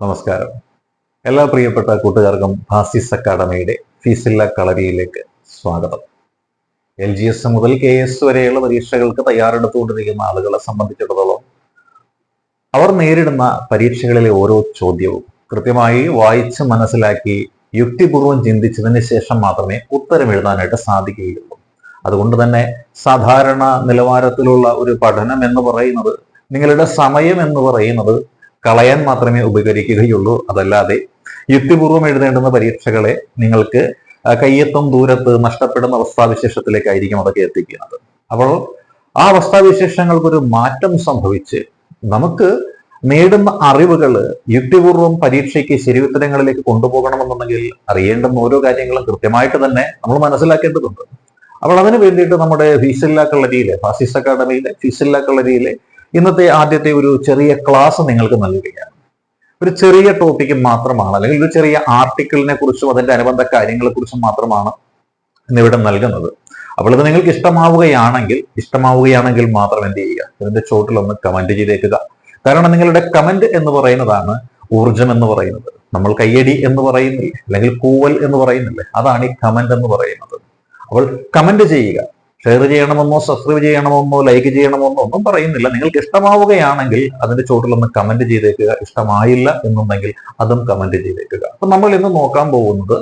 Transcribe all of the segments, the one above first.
നമസ്കാരം. എല്ലാ പ്രിയപ്പെട്ട കൂട്ടുകാർക്കും ഫാസിസ് അക്കാഡമിയുടെ ഫീസില്ല കളരിയിലേക്ക് സ്വാഗതം. എൽ ജി എസ് മുതൽ കെ എസ് വരെയുള്ള പരീക്ഷകൾക്ക് തയ്യാറെടുത്തുകൊണ്ടിരിക്കുന്ന ആളുകളെ സംബന്ധിച്ചിടത്തോളം അവർ നേരിടുന്ന പരീക്ഷകളിലെ ഓരോ ചോദ്യവും കൃത്യമായി വായിച്ച് മനസ്സിലാക്കി യുക്തിപൂർവം ചിന്തിച്ചതിന് ശേഷം മാത്രമേ ഉത്തരം എഴുതാനായിട്ട് സാധിക്കുകയുള്ളൂ. അതുകൊണ്ട് തന്നെ സാധാരണ നിലവാരത്തിലുള്ള ഒരു പഠനം എന്ന് പറയുന്നത് നിങ്ങളുടെ സമയം എന്ന് പറയുന്നത് കളയാൻ മാത്രമേ ഉപകരിക്കുകയുള്ളൂ അതല്ലാതെ യുക്തിപൂർവം എഴുതേണ്ടുന്ന പരീക്ഷകളെ നിങ്ങൾക്ക് കയ്യത്തും ദൂരത്ത് നഷ്ടപ്പെടുന്ന അവസ്ഥാവിശേഷത്തിലേക്കായിരിക്കും അതൊക്കെ എത്തിക്കുന്നത്. അപ്പോൾ ആ അവസ്ഥാവിശേഷങ്ങൾക്കൊരു മാറ്റം സംഭവിച്ച് നമുക്ക് നേടുന്ന അറിവുകൾ യുക്തിപൂർവം പരീക്ഷയ്ക്ക് ശരിയുത്തരങ്ങളിലേക്ക് കൊണ്ടുപോകണമെന്നുണ്ടെങ്കിൽ അറിയേണ്ടുന്ന ഓരോ കാര്യങ്ങളും കൃത്യമായിട്ട് തന്നെ നമ്മൾ മനസ്സിലാക്കേണ്ടതുണ്ട്. അപ്പോൾ അതിന് വേണ്ടിയിട്ട് നമ്മുടെ ഫീസില്ല കളരിയിലെ ഫാസിസ് അക്കാഡമിയിലെ ഫീസില്ല കളരിയിലെ ഇന്നത്തെ ആദ്യത്തെ ഒരു ചെറിയ ക്ലാസ് നിങ്ങൾക്ക് നൽകുകയാണ്. ഒരു ചെറിയ ടോപ്പിക്ക് മാത്രമാണ് അല്ലെങ്കിൽ ഒരു ചെറിയ ആർട്ടിക്കിളിനെ കുറിച്ചും അതിന്റെ അനുബന്ധ കാര്യങ്ങളെ കുറിച്ചും മാത്രമാണ് ഇന്നിവിടെ നൽകുന്നത്. അപ്പോൾ ഇത് നിങ്ങൾക്ക് ഇഷ്ടമാവുകയാണെങ്കിൽ ഇഷ്ടമാവുകയാണെങ്കിൽ മാത്രം എന്ത് ചെയ്യുക ഇതിന്റെ ചോട്ടിൽ ഒന്ന് കമന്റ് ചെയ്തേക്കുക. കാരണം നിങ്ങളുടെ കമന്റ് എന്ന് പറയുന്നതാണ് ഊർജം എന്ന് പറയുന്നത്. നമ്മൾ കയ്യടി എന്ന് പറയുന്നില്ലേ അല്ലെങ്കിൽ കൂവൽ എന്ന് പറയുന്നില്ലേ അതാണ് ഈ കമന്റ് എന്ന് പറയുന്നത്. അപ്പോൾ കമന്റ് ചെയ്യുക. ഷെയർ ചെയ്യണമെന്നോ സബ്സ്ക്രൈബ് ചെയ്യണമെന്നോ ലൈക്ക് ചെയ്യണമെന്നോ ഒന്നും പറയുന്നില്ല. നിങ്ങൾക്ക് ഇഷ്ടമാവുകയാണെങ്കിൽ അതിന്റെ ചോട്ടിൽ ഒന്ന് കമന്റ് ചെയ്തേക്കുക. ഇഷ്ടമായില്ല എന്നുണ്ടെങ്കിൽ അതും കമന്റ് ചെയ്തേക്കുക. അപ്പൊ നമ്മൾ ഇന്ന് നോക്കാൻ പോകുന്നത്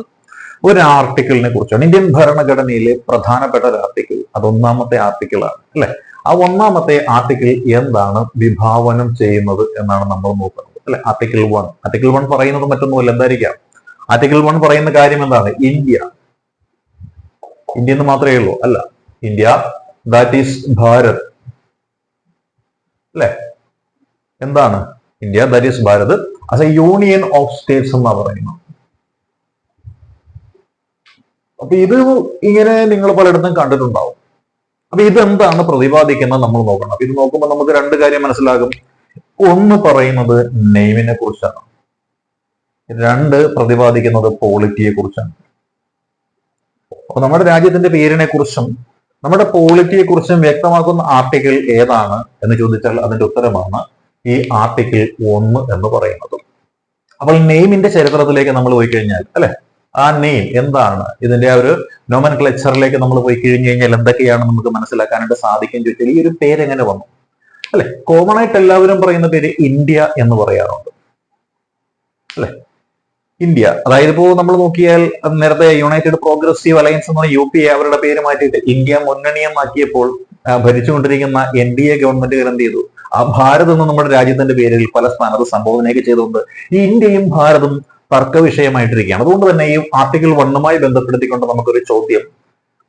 ഒരു ആർട്ടിക്കിളിനെ കുറിച്ചാണ്. ഇന്ത്യൻ ഭരണഘടനയിലെ പ്രധാനപ്പെട്ട ഒരു ആർട്ടിക്കിൾ. അത് ഒന്നാമത്തെ ആർട്ടിക്കിളാണ് അല്ലെ? ആ ഒന്നാമത്തെ ആർട്ടിക്കിൾ എന്താണ്? വിഭാവനം ചെയ്യുന്നത് എന്നാണ് നമ്മൾ നോക്കുന്നത് അല്ലെ? Article one. ആർട്ടിക്കിൾ വൺ പറയുന്നത് മറ്റൊന്നുമല്ല എന്തായിരിക്കാം? ആർട്ടിക്കിൾ വൺ പറയുന്ന കാര്യം എന്താണ്? ഇന്ത്യ. ഇന്ത്യ എന്ന് മാത്രമേ ഉള്ളൂ അല്ല? ഇന്ത്യ. ദാറ്റ് ഈസ് ഭാരത് അല്ലെ? എന്താണ് India? That is Bharat as a union of states എന്നാ പറയുന്നത്. അപ്പൊ ഇത് ഇങ്ങനെ നിങ്ങൾ പലയിടത്തും കണ്ടിട്ടുണ്ടാവും. അപ്പൊ ഇതെന്താണ് പ്രതിപാദിക്കുന്നത് നമ്മൾ നോക്കണം. അപ്പൊ ഇത് നോക്കുമ്പോൾ നമുക്ക് രണ്ട് കാര്യം മനസ്സിലാകും. ഒന്ന് പറയുന്നത് നെയ്മിനെ കുറിച്ചാണ്. രണ്ട് പ്രതിപാദിക്കുന്നത് പോളിറ്റിയെ കുറിച്ചാണ്. അപ്പൊ നമ്മുടെ രാജ്യത്തിന്റെ പേരിനെ കുറിച്ചും നമ്മുടെ പോളിറ്റിയെ കുറിച്ചും വ്യക്തമാക്കുന്ന ആർട്ടിക്കിൾ ഏതാണ് എന്ന് ചോദിച്ചാൽ അതിന്റെ ഉത്തരമാണ് ഈ ആർട്ടിക്കിൾ ഒന്ന് എന്ന് പറയുന്നത്. അപ്പോൾ നെയിമിന്റെ ചരിത്രത്തിലേക്ക് നമ്മൾ പോയി കഴിഞ്ഞാൽ അല്ലെ? ആ നെയിം എന്താണ്? ഇതിന്റെ ആ ഒരു നോമൻ ക്ലച്ചറിലേക്ക് നമ്മൾ പോയി കഴിഞ്ഞു കഴിഞ്ഞാൽ എന്തൊക്കെയാണ് നമുക്ക് മനസ്സിലാക്കാനായിട്ട് സാധിക്കും ചോദിച്ചാൽ ഈ ഒരു പേര് എങ്ങനെ വന്നു? അല്ലെ? കോമൺ ആയിട്ട് എല്ലാവരും പറയുന്ന പേര് ഇന്ത്യ എന്ന് പറയാറുണ്ട്. അല്ലെ? ഇന്ത്യ. അതായത് ഇപ്പോ നമ്മൾ നോക്കിയാൽ നേരത്തെ യുണൈറ്റഡ് പ്രോഗ്രസീവ് അലയൻസ് എന്ന് യു പി എ അവരുടെ പേര് മാറ്റിയിട്ട് ഇന്ത്യ മുന്നണി എന്നാക്കിയപ്പോൾ ഭരിച്ചുകൊണ്ടിരിക്കുന്ന എൻ ഡി എ ഗവൺമെന്റുകൾ എന്ത് ചെയ്തു? ആ ഭാരത് എന്ന് നമ്മുടെ രാജ്യത്തിന്റെ പേരിൽ പല സ്ഥാനത്ത് സംബോധനയൊക്കെ ചെയ്തുകൊണ്ട് ഈ ഇന്ത്യയും ഭാരതും തർക്ക വിഷയമായിട്ടിരിക്കുകയാണ് അതുകൊണ്ട് തന്നെ ഈ ആർട്ടിക്കിൾ വണ്ണുമായി ബന്ധപ്പെടുത്തിക്കൊണ്ട് നമുക്കൊരു ചോദ്യം.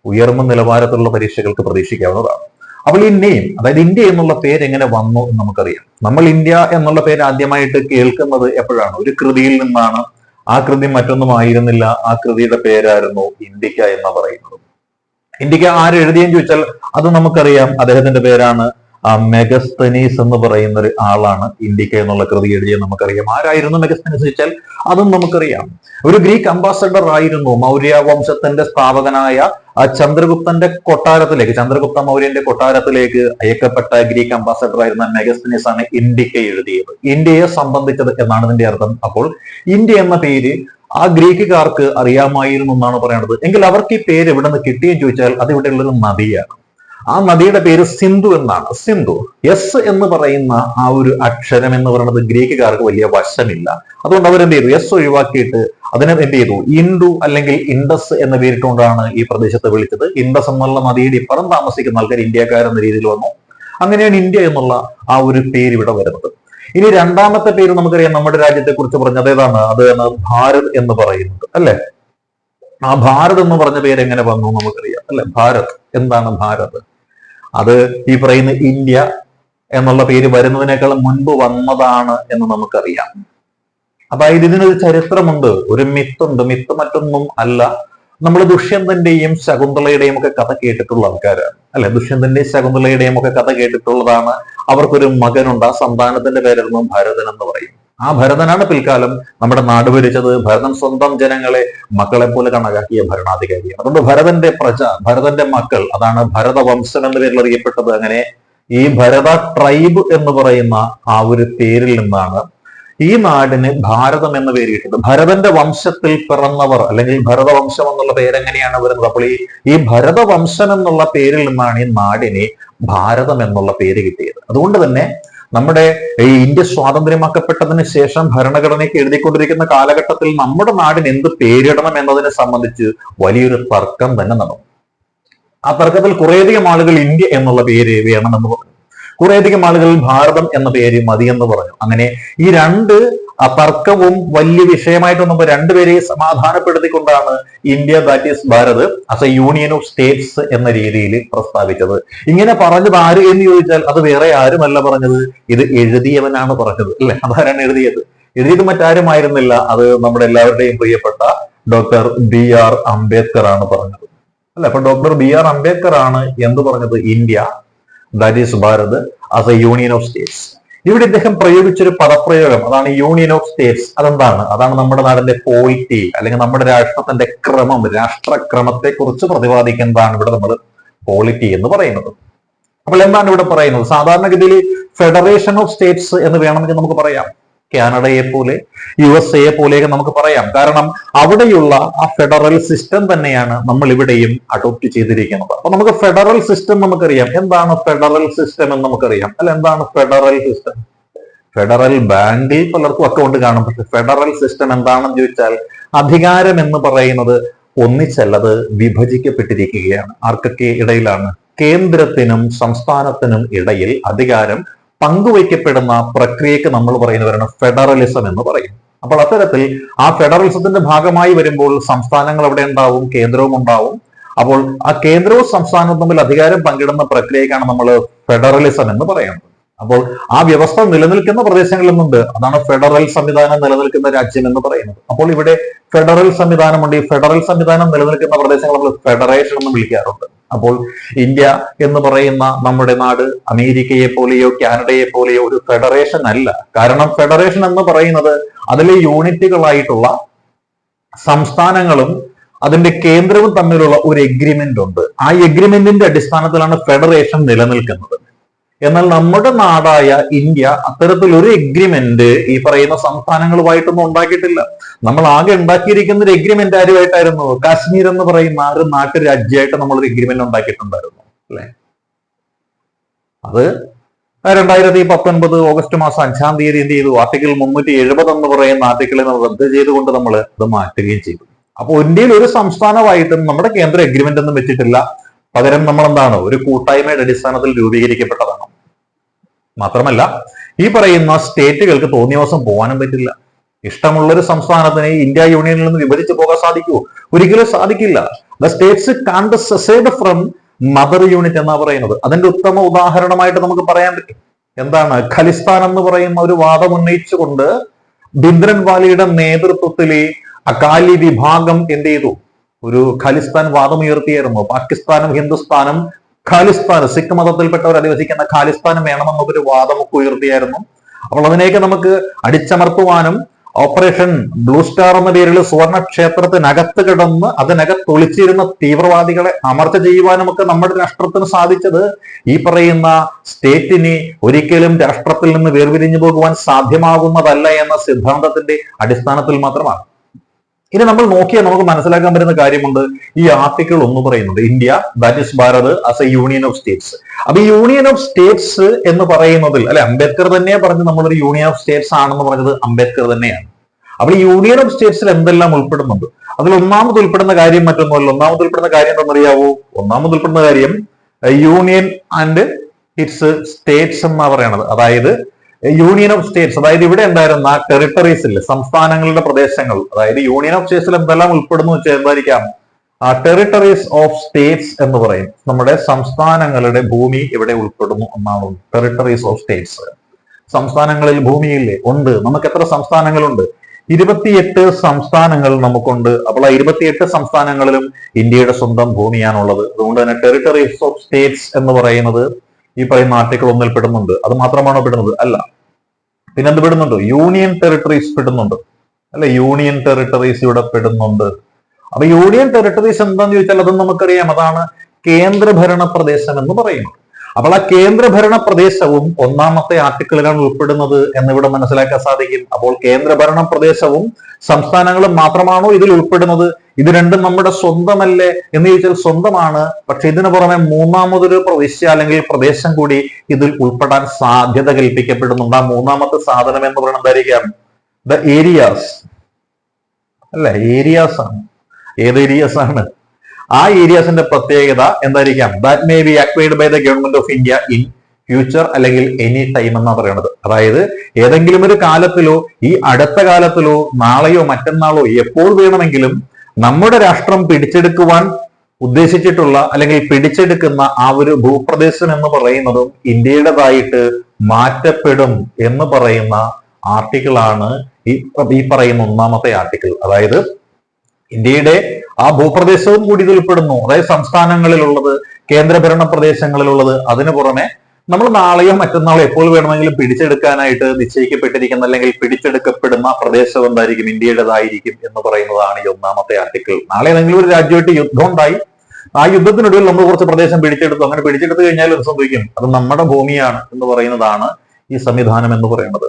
ഉയർന്ന നിലവാരത്തിലുള്ള പരീക്ഷകൾക്ക് പ്രതീക്ഷിക്കാവുന്നതാണ്. അപ്പോൾ ഈ നെയിം അതായത് ഇന്ത്യ എന്നുള്ള പേര് എങ്ങനെ വന്നു എന്ന് നമുക്കറിയാം. നമ്മൾ ഇന്ത്യ എന്നുള്ള പേര് ആദ്യമായിട്ട് കേൾക്കുന്നത് എപ്പോഴാണ്? ഒരു കൃതിയിൽ നിന്നാണ് ആ കൃതി മറ്റൊന്നും ആയിരുന്നില്ല. ആ കൃതിയുടെ പേരായിരുന്നു ഇന്ത്യക്ക എന്ന് പറയുന്നത്. ഇന്ത്യക്ക ആര് എഴുതിയെന്ന് ചോദിച്ചാൽ അത് നമുക്കറിയാം. അദ്ദേഹത്തിന്റെ പേരാണ് ആ മെഗസ്തനീസ് എന്ന് പറയുന്ന ഒരു ആളാണ് ഇന്ത്യയ്ക്ക് എന്നുള്ള കൃതി എഴുതിയത് നമുക്കറിയാം. ആരായിരുന്നു മെഗസ്തനീസ് വെച്ചാൽ അതും നമുക്കറിയാം. ഒരു ഗ്രീക്ക് അംബാസഡർ ആയിരുന്നു മൗര്യ വംശത്തിന്റെ സ്ഥാപകനായ ചന്ദ്രഗുപ്തന്റെ കൊട്ടാരത്തിലേക്ക് ചന്ദ്രഗുപ്ത മൗര്യന്റെ കൊട്ടാരത്തിലേക്ക് അയക്കപ്പെട്ട ഗ്രീക്ക് അംബാസഡർ ആയിരുന്ന മെഗസ്തനീസ് ആണ് ഇൻഡിക്ക എഴുതിയത്. ഇന്ത്യയെ സംബന്ധിച്ചത് എന്നാണ് ഇതിന്റെ അർത്ഥം. അപ്പോൾ ഇന്ത്യ എന്ന പേര് ആ ഗ്രീക്കുകാർക്ക് അറിയാമായിരുന്നു എന്നാണ് പറയുന്നത് എങ്കിൽ അവർക്ക് ഈ പേര് എവിടെ നിന്ന് കിട്ടിയെന്ന് ചോദിച്ചാൽ അത് ഇവിടെയുള്ളൊരു നദിയാണ്. ആ നദിയുടെ പേര് സിന്ധു എന്നാണ്. സിന്ധു എസ് എന്ന് പറയുന്ന ആ ഒരു അക്ഷരം എന്ന് പറയുന്നത് ഗ്രീക്കുകാർക്ക് വലിയ വശമില്ല. അതുകൊണ്ട് അവരെന്ത് ചെയ്തു എസ് ഒഴിവാക്കിയിട്ട് അതിനെ എന്ത് ചെയ്തു ഇൻഡു അല്ലെങ്കിൽ ഇൻഡസ് എന്ന പേരിട്ടുകൊണ്ടാണ് ഈ പ്രദേശത്തെ വിളിച്ചത്. ഇൻഡസ് എന്നുള്ള നദിയുടെ ഇപ്പുറം താമസിക്കുന്ന ആൾക്കാർ ഇന്ത്യക്കാരെന്ന രീതിയിൽ വന്നു. അങ്ങനെയാണ് ഇന്ത്യ എന്നുള്ള ആ ഒരു പേര് ഇവിടെ വരുന്നത്. ഇനി രണ്ടാമത്തെ പേര് നമുക്കറിയാം നമ്മുടെ രാജ്യത്തെ കുറിച്ച് പറഞ്ഞത് ഏതാണ്? അത് ഭാരത് എന്ന് പറയുന്നത്. അല്ലെ? ആ ഭാരത് എന്ന് പറഞ്ഞ പേര് എങ്ങനെ വന്നു നമുക്കറിയാം. അല്ലെ? ഭാരത്. എന്താണ് ഭാരത്? അത് ഈ പറയുന്ന ഇന്ത്യ എന്നുള്ള പേര് വരുന്നതിനേക്കാൾ മുൻപ് വന്നതാണ് എന്ന് നമുക്കറിയാം. അതായത് ഇതിനൊരു ചരിത്രമുണ്ട്. ഒരു മിത്തുണ്ട്. മിത്ത് മറ്റൊന്നും അല്ല. നമ്മൾ ദുഷ്യന്തന്റെയും ശകുന്തളയുടെയും ഒക്കെ കഥ കേട്ടിട്ടുള്ള ആൾക്കാരാണ്. അല്ലെ? ദുഷ്യന്തന്റെയും ശകുന്തളയുടെയും ഒക്കെ കഥ കേട്ടിട്ടുള്ളതാണ്. അവർക്കൊരു മകനുണ്ട്. ആ സന്താനത്തിന്റെ പേരായിരുന്നു ഭരതൻ എന്ന് പറയും. ആ ഭരതനാണ് പിൽക്കാലം നമ്മുടെ നാട് ഭരിച്ചത്. ഭരതൻ സ്വന്തം ജനങ്ങളെ മക്കളെ പോലെ കണക്കാക്കിയ ഭരണാധികാരിയാണ് അതുകൊണ്ട് ഭരതന്റെ പ്രജ ഭരതന്റെ മക്കൾ അതാണ് ഭരതവംശം എന്ന പേരിൽ അറിയപ്പെട്ടത്. അങ്ങനെ ഈ ഭരത ട്രൈബ് എന്ന് പറയുന്ന ആ ഒരു പേരിൽ നിന്നാണ് ഈ നാടിന് ഭാരതം എന്ന് പേരിട്ടത് ഭരതന്റെ വംശത്തിൽ പിറന്നവർ അല്ലെങ്കിൽ ഭരതവംശം എന്നുള്ള പേരെങ്ങനെയാണ് വരുന്നത്? അപ്പോൾ ഈ ഈ ഭരതവംശം എന്നുള്ള പേരിൽ നിന്നാണ് ഈ നാടിന് ഭാരതം എന്നുള്ള പേര് കിട്ടിയത്. അതുകൊണ്ട് തന്നെ നമ്മുടെ ഈ ഇന്ത്യ സ്വാതന്ത്ര്യമാക്കപ്പെട്ടതിന് ശേഷം ഭരണഘടനയ്ക്ക് എഴുതിക്കൊണ്ടിരിക്കുന്ന കാലഘട്ടത്തിൽ നമ്മുടെ നാടിന് എന്ത് പേരിടണം എന്നതിനെ സംബന്ധിച്ച് വലിയൊരു തർക്കം തന്നെ നടന്നു. ആ തർക്കത്തിൽ കുറേയധികം ആളുകൾ ഇന്ത്യ എന്നുള്ള പേര് വേണമെന്ന് കുറേയധികം ആളുകൾ ഭാരതം എന്ന പേര് മതി എന്ന് പറഞ്ഞു. അങ്ങനെ ഈ രണ്ട് തർക്കവും വലിയ വിഷയമായിട്ട് വന്നപ്പോൾ രണ്ടുപേരെയും സമാധാനപ്പെടുത്തിക്കൊണ്ടാണ് India that is Bharat as a union of states എന്ന രീതിയിൽ പ്രസ്താവിച്ചത്. ഇങ്ങനെ പറഞ്ഞത് ആര് എന്ന് ചോദിച്ചാൽ അത് വേറെ ആരുമല്ല പറഞ്ഞത്. ഇത് എഴുതിയവനാണ് പറഞ്ഞത്. അല്ലെ? അതാരാണ് എഴുതിയത്? എഴുതിയത് മറ്റാരുമായിരുന്നില്ല. അത് നമ്മുടെ എല്ലാവരുടെയും പ്രിയപ്പെട്ട ഡോക്ടർ ബി ആർ അംബേദ്കർ ആണ് പറഞ്ഞത്. അല്ല? അപ്പൊ ഡോക്ടർ ബി ആർ അംബേദ്കർ ആണ് എന്ത് പറഞ്ഞത്? India that is Bharat as a union of states ഇവിടെ ഇദ്ദേഹം പ്രയോഗിച്ചൊരു പദപ്രയോഗം അതാണ് യൂണിയൻ ഓഫ് സ്റ്റേറ്റ്സ് അതെന്താണ്? അതാണ് നമ്മുടെ നാടിന്റെ പോളിറ്റി അല്ലെങ്കിൽ നമ്മുടെ രാഷ്ട്രത്തിന്റെ ക്രമം. രാഷ്ട്രക്രമത്തെ കുറിച്ച് പ്രതിപാദിക്കുന്നതാണ് ഇവിടെ നമ്മൾ പോളിറ്റി എന്ന് പറയുന്നത്. അപ്പോൾ എന്താണ് ഇവിടെ പറയുന്നത്? സാധാരണഗതിയിൽ ഫെഡറേഷൻ ഓഫ് സ്റ്റേറ്റ്സ് എന്ന് വേണമെങ്കിൽ നമുക്ക് പറയാം. കാനഡയെ പോലെ യു എസ് എയെ പോലെയൊക്കെ നമുക്ക് പറയാം. കാരണം അവിടെയുള്ള ആ ഫെഡറൽ സിസ്റ്റം തന്നെയാണ് നമ്മൾ ഇവിടെയും അഡോപ്റ്റ് ചെയ്തിരിക്കുന്നത്. അപ്പൊ നമുക്ക് ഫെഡറൽ സിസ്റ്റം നമുക്കറിയാം. എന്താണ് ഫെഡറൽ സിസ്റ്റം എന്ന് നമുക്കറിയാം. അല്ല എന്താണ് ഫെഡറൽ സിസ്റ്റം? ഫെഡറൽ ബാങ്കിൽ പലർക്കും അക്കൗണ്ട് കാണും. പക്ഷെ ഫെഡറൽ സിസ്റ്റം എന്താണെന്ന് ചോദിച്ചാൽ അധികാരം എന്ന് പറയുന്നത് ഒന്നിച്ചല്ലത് വിഭജിക്കപ്പെട്ടിരിക്കുകയാണ്. ആർക്കൊക്കെ ഇടയിലാണ്? കേന്ദ്രത്തിനും സംസ്ഥാനത്തിനും ഇടയിൽ അധികാരം പങ്കുവയ്ക്കപ്പെടുന്ന പ്രക്രിയക്ക് നമ്മൾ പറയുന്നവരാണ് ഫെഡറലിസം എന്ന് പറയും. അപ്പോൾ അത്തരത്തിൽ ആ ഫെഡറലിസത്തിന്റെ ഭാഗമായി വരുമ്പോൾ സംസ്ഥാനങ്ങൾ അവിടെ ഉണ്ടാവും കേന്ദ്രവും ഉണ്ടാവും. അപ്പോൾ ആ കേന്ദ്രവും സംസ്ഥാനവും തമ്മിൽ അധികാരം പങ്കിടുന്ന പ്രക്രിയക്കാണ് നമ്മൾ ഫെഡറലിസം എന്ന് പറയുന്നത്. അപ്പോൾ ആ വ്യവസ്ഥ നിലനിൽക്കുന്ന പ്രദേശങ്ങളിലൊന്നുണ്ട് അതാണ് ഫെഡറൽ സംവിധാനം നിലനിൽക്കുന്ന രാജ്യം എന്ന് പറയുന്നത്. അപ്പോൾ ഇവിടെ ഫെഡറൽ സംവിധാനമുണ്ട്. ഈ ഫെഡറൽ സംവിധാനം നിലനിൽക്കുന്ന പ്രദേശങ്ങൾ നമ്മൾ ഫെഡറേഷൻ എന്ന് വിളിക്കാറുണ്ട്. അപ്പോൾ ഇന്ത്യ എന്ന് പറയുന്ന നമ്മുടെ നാട് അമേരിക്കയെ പോലെയോ കാനഡയെ പോലെയോ ഒരു ഫെഡറേഷൻ അല്ല. കാരണം ഫെഡറേഷൻ എന്ന് പറയുന്നത് അതിലെ യൂണിറ്റുകളായിട്ടുള്ള സംസ്ഥാനങ്ങളും അതിന്റെ കേന്ദ്രവും തമ്മിലുള്ള ഒരു എഗ്രിമെന്റ് ഉണ്ട്. ആ എഗ്രിമെന്റിന്റെ അടിസ്ഥാനത്തിലാണ് ഫെഡറേഷൻ നിലനിൽക്കുന്നത്. എന്നാൽ നമ്മുടെ നാടായ ഇന്ത്യ അത്തരത്തിലൊരു എഗ്രിമെന്റ് ഈ പറയുന്ന സംസ്ഥാനങ്ങളുമായിട്ടൊന്നും ഉണ്ടാക്കിയിട്ടില്ല. നമ്മൾ ആകെ ഉണ്ടാക്കിയിരിക്കുന്ന ഒരു എഗ്രിമെന്റ് ആരുമായിട്ടായിരുന്നു? കാശ്മീർ എന്ന് പറയുന്ന ആ ഒരു നാട്ടുരാജ്യമായിട്ട് നമ്മൾ ഒരു എഗ്രിമെന്റ് ഉണ്ടാക്കിയിട്ടുണ്ടായിരുന്നു അല്ലെ? അത് രണ്ടായിരത്തി പത്തൊൻപത് ഓഗസ്റ്റ് മാസം അഞ്ചാം തീയതി എന്ത് ചെയ്തു? ആർട്ടിക്കിൾ മുന്നൂറ്റി എഴുപത് എന്ന് പറയുന്ന ആർട്ടിക്കിളിൽ നിന്ന് റദ്ദ് ചെയ്തുകൊണ്ട് നമ്മൾ അത് മാറ്റുകയും ചെയ്തു. അപ്പോൾ ഇന്ത്യയിൽ ഒരു സംസ്ഥാനമായിട്ടും നമ്മുടെ കേന്ദ്ര എഗ്രിമെന്റ് ഒന്നും വെച്ചിട്ടില്ല. പകരം നമ്മൾ എന്താണ് ഒരു കൂട്ടായ്മയുടെ അടിസ്ഥാനത്തിൽ രൂപീകരിക്കപ്പെട്ടതാണ്. മാത്രമല്ല ഈ പറയുന്ന സ്റ്റേറ്റുകൾക്ക് തോന്നിയ ദിവസം പോകാനും പറ്റില്ല. ഇഷ്ടമുള്ള ഒരു സംസ്ഥാനത്തിന് ഇന്ത്യ യൂണിയനിൽ നിന്ന് വിഭജിച്ച് പോകാൻ സാധിക്കുമോ ഒരിക്കലും സാധിക്കില്ല. ദ സ്റ്റേറ്റ്സ് കാണ്ട് സെസൈഡ് ഫ്രം മദർ യൂണിറ്റ് എന്നാ പറയുന്നത്. അതിന്റെ ഉത്തമ ഉദാഹരണമായിട്ട് നമുക്ക് പറയാൻ പറ്റും. എന്താണ്? ഖലിസ്ഥാൻ എന്ന് പറയുന്ന ഒരു വാദം ഉന്നയിച്ചുകൊണ്ട് ബിന്ദ്രൻ വാലിയുടെ നേതൃത്വത്തിലെ അകാലി വിഭാഗം എന്ത് ചെയ്തു? ഒരു ഖലിസ്ഥാൻ വാദമുയർത്തിയായിരുന്നു. പാകിസ്ഥാനും ഹിന്ദുസ്ഥാനും ഖാലിസ്ഥാൻ സിഖ് മതത്തിൽപ്പെട്ടവർ അധിവസിക്കുന്ന ഖാലിസ്ഥാനും വേണമെന്നൊരു വാദമൊക്കെ ഉയർത്തിയായിരുന്നു. അപ്പോൾ അതിനെയൊക്കെ നമുക്ക് അടിച്ചമർത്തുവാനും ഓപ്പറേഷൻ ബ്ലൂ സ്റ്റാർ എന്ന പേരിൽ സുവർണ ക്ഷേത്രത്തിനകത്ത് കിടന്ന് അതിനകത്ത് ഒളിച്ചിരുന്ന തീവ്രവാദികളെ അമർച്ച ചെയ്യുവാനും ഒക്കെ നമ്മുടെ രാഷ്ട്രത്തിന് സാധിച്ചത് ഈ പറയുന്ന സ്റ്റേറ്റിനെ ഒരിക്കലും രാഷ്ട്രത്തിൽ നിന്ന് വേർപിരിഞ്ഞു പോകുവാൻ സാധ്യമാകുന്നതല്ല എന്ന സിദ്ധാന്തത്തിന്റെ അടിസ്ഥാനത്തിൽ മാത്രമാണ്. ഇനി നമ്മൾ നോക്കിയാൽ നമുക്ക് മനസ്സിലാക്കാൻ പറ്റുന്ന കാര്യമുണ്ട് ഈ ആർട്ടിക്കിൾ ഒന്ന് പറയുന്നുണ്ട് India that is Bharat as a union of states അപ്പൊ യൂണിയൻ ഓഫ് സ്റ്റേറ്റ്സ് എന്ന് പറയുന്നതിൽ അല്ലെ അംബേദ്കർ തന്നെ പറഞ്ഞ് നമ്മളൊരു യൂണിയൻ ഓഫ് സ്റ്റേറ്റ്സ് ആണെന്ന് പറഞ്ഞത് അംബേദ്കർ തന്നെയാണ്. അപ്പൊ ഈ യൂണിയൻ ഓഫ് സ്റ്റേറ്റ്സിൽ എന്തെല്ലാം ഉൾപ്പെടുന്നുണ്ട്? അതിൽ ഒന്നാമത് ഉൾപ്പെടുന്ന കാര്യം മറ്റൊന്നുമല്ല. ഒന്നാമത് ഉൾപ്പെടുന്ന കാര്യം എന്താണെന്നറിയാവോ? ഒന്നാമത് ഉൾപ്പെടുന്ന കാര്യം യൂണിയൻ ആൻഡ് ഇറ്റ്സ് സ്റ്റേറ്റ്സ് എന്നാ പറയണത്. അതായത് യൂണിയൻ ഓഫ് സ്റ്റേറ്റ്സ് അതായത് ഇവിടെ ഉണ്ടായിരുന്ന ടെറിട്ടറീസിൽ സംസ്ഥാനങ്ങളുടെ പ്രദേശങ്ങൾ. അതായത് യൂണിയൻ ഓഫ് സ്റ്റേറ്റ്സിൽ എന്തെല്ലാം ഉൾപ്പെടുന്നു എന്തായിരിക്കാം? ടെറിട്ടറീസ് ഓഫ് സ്റ്റേറ്റ്സ് എന്ന് പറയും. നമ്മുടെ സംസ്ഥാനങ്ങളുടെ ഭൂമി ഇവിടെ ഉൾപ്പെടുന്നു എന്നാണ് ടെറിട്ടറീസ് ഓഫ് സ്റ്റേറ്റ്സ് സംസ്ഥാനങ്ങളിൽ ഭൂമിയില്ലേ? ഉണ്ട്. നമുക്ക് എത്ര സംസ്ഥാനങ്ങളുണ്ട്? ഇരുപത്തിയെട്ട് സംസ്ഥാനങ്ങൾ നമുക്കുണ്ട്. അപ്പോൾ ആ ഇരുപത്തിയെട്ട് സംസ്ഥാനങ്ങളിലും ഇന്ത്യയുടെ സ്വന്തം ഭൂമിയാണുള്ളത്. അതുകൊണ്ട് തന്നെ ടെറിട്ടറീസ് ഓഫ് സ്റ്റേറ്റ്സ് എന്ന് പറയുന്നത് ഈ പറയുന്ന ആർട്ടിക്കിൾ ഒന്നിൽ പെടുന്നുണ്ട്. അത് മാത്രമാണോ പെടുന്നത്? അല്ല. പിന്നെ എന്ത് പെടുന്നുണ്ട്? Union territories പെടുന്നുണ്ട്. അല്ലെ? യൂണിയൻ ടെറിട്ടറീസ് ഇവിടെ പെടുന്നുണ്ട്. അപ്പൊ യൂണിയൻ ടെറിട്ടറീസ് എന്താന്ന് ചോദിച്ചാൽ അതും നമുക്കറിയാം. അതാണ് കേന്ദ്രഭരണ പ്രദേശം എന്ന് പറയുന്നത്. അപ്പോൾ ആ കേന്ദ്രഭരണ പ്രദേശവും ഒന്നാമത്തെ ആർട്ടിക്കിളിലാണ് ഉൾപ്പെടുന്നത് എന്നിവിടെ മനസ്സിലാക്കാൻ സാധിക്കും. അപ്പോൾ കേന്ദ്രഭരണ പ്രദേശവും സംസ്ഥാനങ്ങളും മാത്രമാണോ ഇതിൽ ഉൾപ്പെടുന്നത്? ഇത് രണ്ടും നമ്മുടെ സ്വന്തമല്ലേ എന്ന് ചോദിച്ചാൽ സ്വന്തമാണ്. പക്ഷെ ഇതിനു പുറമെ മൂന്നാമതൊരു പ്രവിശ്യ അല്ലെങ്കിൽ പ്രദേശം കൂടി ഇതിൽ ഉൾപ്പെടാൻ സാധ്യത കൽപ്പിക്കപ്പെടുന്നുണ്ട്. ആ മൂന്നാമത്തെ സാധനം എന്ന് പറയുന്നത് എന്തായിരിക്കാം? ദ ഏരിയാസ് അല്ല? ഏരിയാസ് ആണ്. ഏത് ഏരിയാസ് ആണ്? ആ ഏരിയാസിന്റെ പ്രത്യേകത എന്തായിരിക്കാം? That may be acquired by the government of India in future അല്ലെങ്കിൽ എനി ടൈം എന്നാ പറയുന്നത് അതായത് ഏതെങ്കിലും ഒരു കാലത്തിലോ ഈ അടുത്ത കാലത്തിലോ നാളെയോ മറ്റന്നാളോ എപ്പോൾ വേണമെങ്കിലും നമ്മുടെ രാഷ്ട്രം പിടിച്ചെടുക്കുവാൻ ഉദ്ദേശിച്ചിട്ടുള്ള അല്ലെങ്കിൽ പിടിച്ചെടുക്കുന്ന ആ ഒരു ഭൂപ്രദേശം എന്ന് പറയുന്നതും ഇന്ത്യയുടേതായിട്ട് മാറ്റപ്പെടും എന്ന് പറയുന്ന ആർട്ടിക്കിളാണ് ഈ ഈ പറയുന്ന ഒന്നാമത്തെ ആർട്ടിക്കിൾ അതായത് ഇന്ത്യയുടെ ആ ഭൂപ്രദേശവും കൂടി ഇതിൽ ഉൾപ്പെടുന്നു അതായത് സംസ്ഥാനങ്ങളിലുള്ളത് കേന്ദ്രഭരണ പ്രദേശങ്ങളിലുള്ളത് അതിനു പുറമെ നമ്മൾ നാളെയോ മറ്റന്നാളോ എപ്പോൾ വേണമെങ്കിലും പിടിച്ചെടുക്കാനായിട്ട് നിശ്ചയിക്കപ്പെട്ടിരിക്കുന്ന അല്ലെങ്കിൽ പിടിച്ചെടുക്കപ്പെടുന്ന പ്രദേശം എന്തായിരിക്കും? ഇന്ത്യയുടേതായിരിക്കും എന്ന് പറയുന്നതാണ് ഈ ഒന്നാമത്തെ ആർട്ടിക്കിൾ നാളെ ഏതെങ്കിലും ഒരു രാജ്യമായിട്ട് യുദ്ധം ഉണ്ടായി. ആ യുദ്ധത്തിനൊടുവിൽ നമ്മൾ കുറച്ച് പ്രദേശം പിടിച്ചെടുത്തു. അങ്ങനെ പിടിച്ചെടുത്തു കഴിഞ്ഞാൽ എന്ത് സംഭവിക്കും? അത് നമ്മുടെ ഭൂമിയാണ് എന്ന് പറയുന്നതാണ് ഈ സംവിധാനം എന്ന് പറയുന്നത്.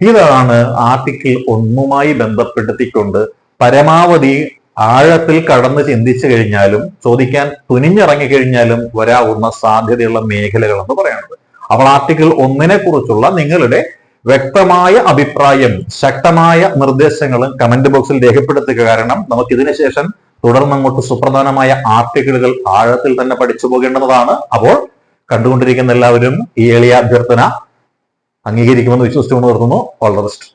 ഇതാണ് ആർട്ടിക്കിൾ ഒന്നുമായി ബന്ധപ്പെടുത്തിക്കൊണ്ട് പരമാവധി ആഴത്തിൽ കടന്ന് ചിന്തിച്ചു കഴിഞ്ഞാലും ചോദിക്കാൻ തുനിഞ്ഞിറങ്ങിക്കഴിഞ്ഞാലും വരാവുന്ന സാധ്യതയുള്ള മേഖലകൾ എന്ന് പറയുന്നത് അപ്പോൾ ആർട്ടിക്കിൾ ഒന്നിനെ കുറിച്ചുള്ള നിങ്ങളുടെ വ്യക്തമായ അഭിപ്രായം ശക്തമായ നിർദ്ദേശങ്ങളും കമന്റ് ബോക്സിൽ രേഖപ്പെടുത്തുക. കാരണം നമുക്ക് ഇതിനു ശേഷം തുടർന്ന് അങ്ങോട്ട് സുപ്രധാനമായ ആർട്ടിക്കിളുകൾ ആഴത്തിൽ തന്നെ പഠിച്ചു പോകേണ്ടതാണ്. അപ്പോൾ കണ്ടുകൊണ്ടിരിക്കുന്ന എല്ലാവരും ഈ എളിയ അഭ്യർത്ഥന അംഗീകരിക്കുമെന്ന് വിശ്വസിച്ചുകൊണ്ട് നിർത്തുന്നു ഓൾ ദ ബെസ്റ്റ്